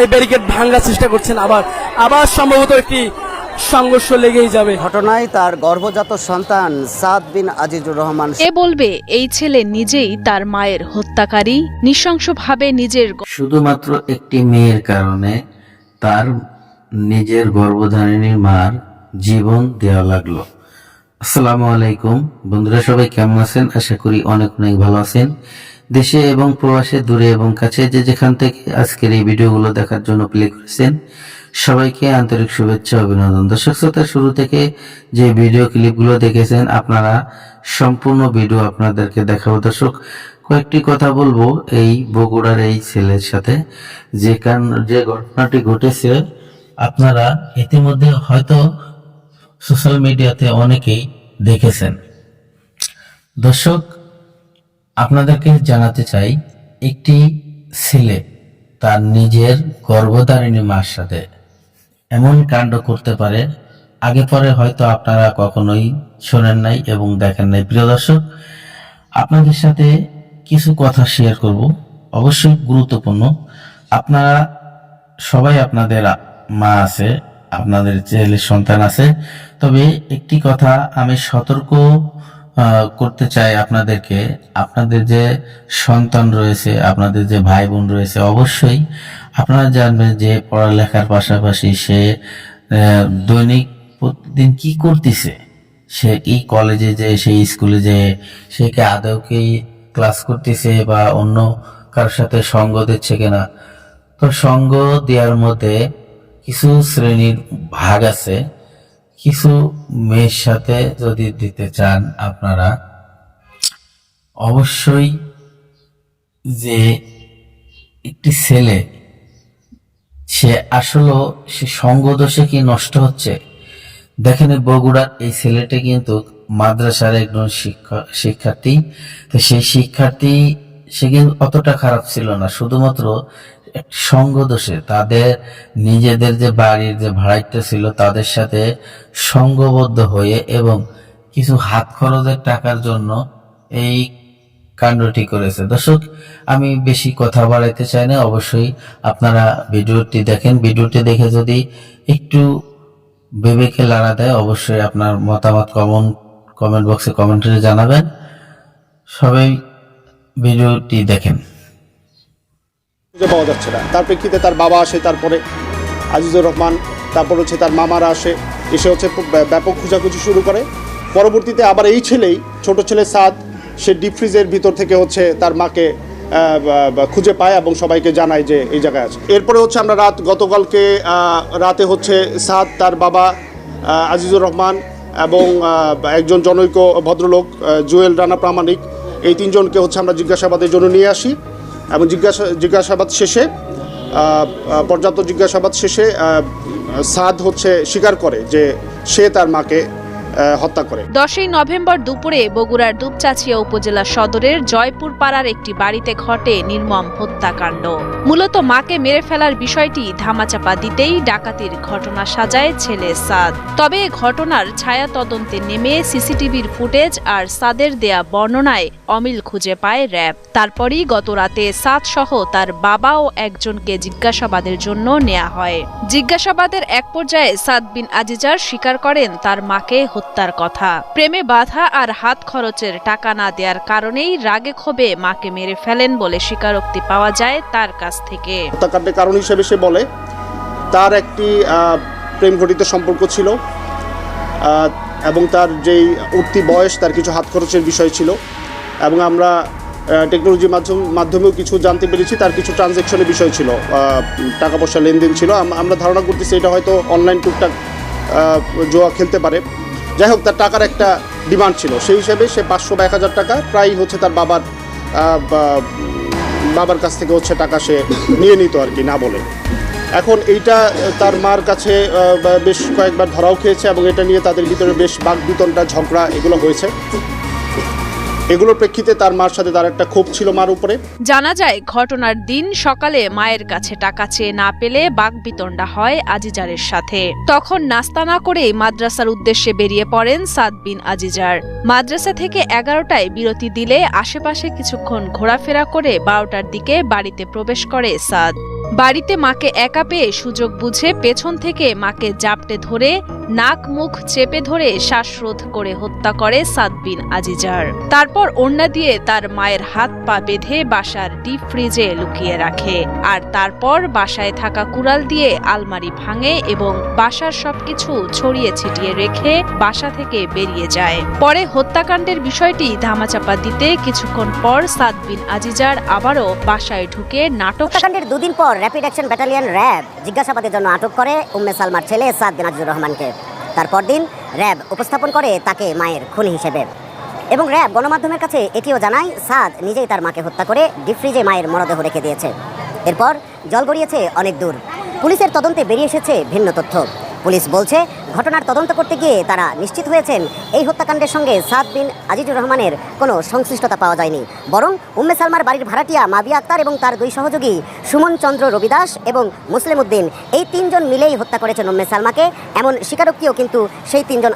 এই ব্যারিকেড ভাঙার চেষ্টা করছেন। আবার আবার সম্ভবত একটি সংঘর্ষ লেগেই যাবে। ঘটনায় তার গর্ভজাত সন্তান সাদ বিন আজিজুর রহমান এ বলবে এই ছেলে নিজেই তার মায়ের হত্যাকারী নৃশংসভাবে নিজের শুধুমাত্র একটি মেয়ের কারণে তার নিজের গর্ভধারিণীর মার জীবন দেওয়া লাগল। আসসালামু আলাইকুম। বন্ধুরা, সবাই কেমন আছেন? আশা করি অনেক অনেক ভালো আছেন। দেশে এবং প্রবাসে, দূরে এবং কাছে যে যেখান থেকে আজকের এই ভিডিওগুলো দেখার জন্য প্লে করেছেন, সবাইকে আন্তরিক শুভেচ্ছা, অভিনন্দন। দর্শক শ্রোতা শুরু থেকে যে ভিডিও ক্লিপগুলো দেখেছেন, আপনারা সম্পূর্ণ ভিডিও আপনাদেরকে দেখাবো। দর্শক, কয়েকটি কথা বলব এই বগুড়ার এই ছেলের সাথে। যে কারণ, যে ঘটনাটি ঘটেছে, আপনারা ইতিমধ্যে হয়তো সোশ্যাল মিডিয়াতে অনেকেই দেখেছেন। দর্শক, আপনাদেরকে জানাতে চাই, একটি ছেলে তার নিজের গর্ভধারিণী মার সাথে এমন কাণ্ড করতে পারে, আগে পরে হয়তো আপনারা কখনোই শোনেন নাই এবং দেখেন নাই। প্রিয় দর্শক, আপনাদের সাথে কিছু কথা শেয়ার করব। অবশ্যই গুরুত্বপূর্ণ। আপনারা, সবাই আপনাদের মা আছে আপনাদের ছেলের সন্তান আছে। তবে একটি কথা আমি সতর্ক করতে চাই আপনাদেরকে। আপনাদের যে সন্তান রয়েছে, আপনাদের যে ভাই বোন রয়েছে, অবশ্যই আপনারা জানবেন যে পড়ালেখার পাশাপাশি সে দৈনিক প্রতিদিন কি করতেছে। সে এই কলেজে যে সেই স্কুলে যে, সে কি আদৌকেই ক্লাস করতেছে বা অন্য কারোর সাথে সঙ্গ দিচ্ছে কিনা। তো সঙ্গ দেওয়ার মধ্যে কিছু শ্রেণির ভাগ আছে। কিছু মেয়ের সাথে যদি দিতে চান আপনারা, অবশ্যই যে একটি ছেলে, সে আসলে সে সঙ্গ দোষে কি নষ্ট হচ্ছে? দেখেন বগুড়ার এই ছেলেটা কিন্তু মাদ্রাসার একজন শিক্ষা, শিক্ষার্থী। তো সেই শিক্ষার্থী, সে কিন্তু অতটা খারাপ ছিল না। শুধুমাত্র এক সঙ্গ দোষে তাদের নিজেদের যে বাড়ির যে ভাড়াইটা ছিল তাদের সাথে সঙ্গবদ্ধ হয়ে এবং কিছু হাত খরচের টাকার জন্য এই কাণ্ডটি করেছে। দর্শক, আমি বেশি কথা বাড়াইতে চাই না, অবশ্যই আপনারা ভিডিওটি দেখেন। ভিডিওটি দেখে যদি একটু বিবেকে লাড়া দেয়, অবশ্যই আপনার মতামত কমেন্ট কমেন্ট বক্সে কমেন্টে জানাবেন। সবাই ভিডিওটি দেখেন। খুঁজে পাওয়া যাচ্ছে না। তার প্রেক্ষিতে তার বাবা আসে, তারপরে আজিজুর রহমান, তারপর হচ্ছে তার মামারা আসে, এসে হচ্ছে ব্যাপক খোঁজাখুঁজি শুরু করে। পরবর্তীতে আবার এই ছেলেই, ছোট ছেলে সাদ, সে ডিপ ফ্রিজের ভিতর থেকে হচ্ছে তার মাকে খুঁজে পায় এবং সবাইকে জানায় যে এই জায়গায় আছে। এরপরে হচ্ছে আমরা রাত, গতকালকে রাতে হচ্ছে সাদ, তার বাবা আজিজুর রহমান এবং একজন জনৈক ভদ্রলোক জুয়েল রানা প্রামাণিক, এই তিনজনকে হচ্ছে আমরা জিজ্ঞাসাবাদের জন্য নিয়ে আসি। এবং জিজ্ঞাসা, জিজ্ঞাসাবাদ শেষে পর্যাপ্ত জিজ্ঞাসাবাদ শেষে সাদ হচ্ছে স্বীকার করে যে সে তার মাকে হত্যা করে। দশই নভেম্বর দুপুরে বগুড়ার দুপচাচিয়া উপজেলা সদরের জয়পুর পাড়ার একটি বাড়িতে ঘটে নির্মম হত্যাকাণ্ড। মূলত মাকে মেরে ফেলার বিষয়টি ধামাচাপা দিতেই ডাকাতির ঘটনা সাজায় ছেলে সাদ। তবে ঘটনার ছায়া তদন্তে নেমে সিসিটিভির ফুটেজ আর সাদের দেয়া বর্ণনায় অমিল খুঁজে পায় র্যাব। তারপরই গত রাতে সাদ সহ তার বাবা ও একজনকে জিজ্ঞাসাবাদের জন্য নেওয়া হয়। জিজ্ঞাসাবাদের এক পর্যায়ে সাদ বিন আজিজার স্বীকার করেন তার মাকে হত্যার কথা। প্রেমে বাধা আর হাত খরচের টাকা না দেওয়ার কারণেই রাগে ক্ষোভে মাকে মেরে ফেলেন বলে স্বীকারোক্তি পাওয়া যায় তার কাছ থেকে। হত্যাকাণ্ডের কারণ হিসেবে সে বলে, তার একটি প্রেম ঘটিত সম্পর্ক ছিল এবং তার যেই উঠতি বয়স, তার কিছু হাত খরচের বিষয় ছিল, এবং আমরা টেকনোলজির মাধ্যম, মাধ্যমেও কিছু জানতে পেরেছি, তার কিছু ট্রানজ্যাকশনের বিষয় ছিল টাকা পয়সা লেনদেন ছিল। আমরা ধারণা করতেছি এটা হয়তো অনলাইন টুকটাক জোয়া খেলতে পারে। যাই হোক, তার টাকার একটা ডিমান্ড ছিল। সেই হিসেবে সে পাঁচশো বা এক হাজার টাকা প্রায় হচ্ছে তার বাবার বাবার কাছ থেকে হচ্ছে টাকা সে নিয়ে নিত আর কি, না বলে। এখন এইটা তার মার কাছে বেশ কয়েকবার ধরাও খেয়েছে এবং এটা নিয়ে তাদের ভিতরে বেশ বাঘ বিতনটা ঝগড়া এগুলো হয়েছে। এগুলোর প্রেক্ষিতে তার মার সাথে তার একটা ক্ষোভ ছিল মার উপরে। জানা যায়, ঘটনার দিন সকালে মায়ের কাছে টাকা চেয়ে না পেলে বাগবিতণ্ডা হয় আজিজারের সাথে। তখন নাস্তা না করেই মাদ্রাসার উদ্দেশ্যে বেরিয়ে পড়েন সাদ বিন আজিজার। মাদ্রাসা থেকে এগারোটায় বিরতি দিলে আশেপাশে কিছুক্ষণ ঘোরাফেরা করে বারোটার দিকে বাড়িতে প্রবেশ করে সাদ। বাড়িতে মাকে একা পেয়ে সুযোগ বুঝে পেছন থেকে মাকে জাপটে ধরে নাক মুখ চেপে ধরে শ্বাসরোধ করে হত্যা করে সাদ বিন আজিজার। তারপর ওড়না দিয়ে তার মায়ের হাত পা বেঁধে বাসার ডিপ ফ্রিজে লুকিয়ে রাখে। আর তারপর বাসায় থাকা কুড়াল দিয়ে আলমারি ভাঙে এবং বাসার সবকিছু ছড়িয়ে ছিটিয়ে রেখে বাসা থেকে বেরিয়ে যায়। পরে হত্যাকাণ্ডের বিষয়টি ধামাচাপা দিতে কিছুক্ষণ পর সাদ বিন আজিজার আবারও বাসায় ঢুকে নাটক দুদিন পর র্যাপিড অ্যাকশন ব্যাটালিয়ন র্যাব জিজ্ঞাসাবাদের জন্য আটক করে উম্মে সালমার ছেলে সাদ বিন আজিজুর রহমানকে। তারপর দিন র্যাব উপস্থাপন করে তাকে মায়ের খুন হিসেবে। এবং র্যাব গণমাধ্যমের কাছে এটিও জানায়, সাদ নিজেই তার মাকে হত্যা করে ডিফ্রিজে মায়ের মরদেহ রেখে দিয়েছে। এরপর জল গড়িয়েছে অনেক দূর। পুলিশের তদন্তে বেরিয়ে এসেছে ভিন্ন তথ্য। পুলিশ বলছে, ঘটনার তদন্ত করতে গিয়ে তারা নিশ্চিত হয়েছেন এই হত্যাকাণ্ডের সঙ্গে সাদ বিন আজিজুর রহমানের কোনো সংশ্লিষ্টতা পাওয়া যায়নি। বরং উম্মে সালমার বাড়ির ভাড়াটিয়া মাবিয়া আক্তার এবং তার দুই সহযোগী সুমন চন্দ্র রবিদাস এবং মুসলিম উদ্দিন, এই তিনজন মিলেই হত্যা করেছেন উম্মে সালমাকে। এমন স্বীকারোক্তিও কিন্তু সেই তিনজন